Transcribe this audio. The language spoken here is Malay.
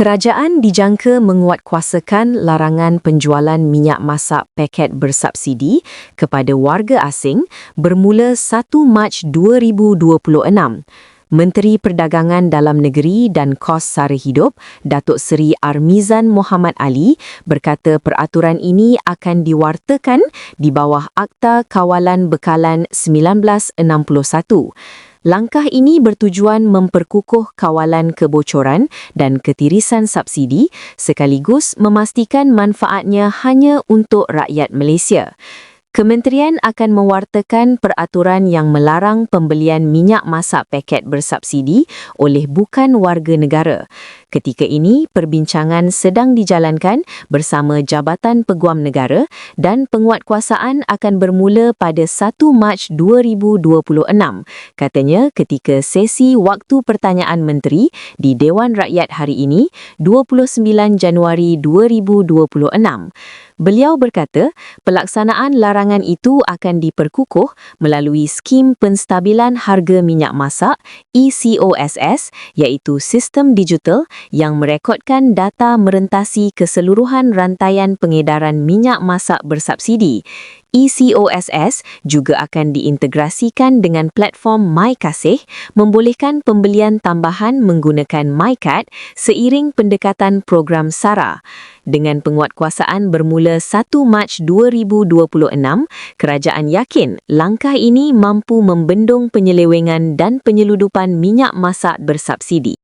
Kerajaan dijangka menguatkuasakan larangan penjualan minyak masak paket bersubsidi kepada warga asing bermula 1 Mac 2026. Menteri Perdagangan Dalam Negeri dan Kos Sara Hidup, Datuk Seri Armizan Muhammad Ali berkata peraturan ini akan diwartakan di bawah Akta Kawalan Bekalan 1961. Langkah ini bertujuan memperkukuh kawalan kebocoran dan ketirisan subsidi sekaligus memastikan manfaatnya hanya untuk rakyat Malaysia. Kementerian akan mewartakan peraturan yang melarang pembelian minyak masak paket bersubsidi oleh bukan warga negara. Ketika ini, perbincangan sedang dijalankan bersama Jabatan Peguam Negara dan penguatkuasaan akan bermula pada 1 Mac 2026, katanya ketika sesi waktu pertanyaan menteri di Dewan Rakyat hari ini, 29 Januari 2026. Beliau berkata, pelaksanaan larangan itu akan diperkukuh melalui skim penstabilan harga minyak masak ECOSS iaitu sistem digital yang merekodkan data merentasi keseluruhan rantaian pengedaran minyak masak bersubsidi. ECOSS juga akan diintegrasikan dengan platform MyKasih membolehkan pembelian tambahan menggunakan MyCard seiring pendekatan program SARA. Dengan penguatkuasaan bermula 1 Mac 2026, kerajaan yakin langkah ini mampu membendung penyelewengan dan penyeludupan minyak masak bersubsidi.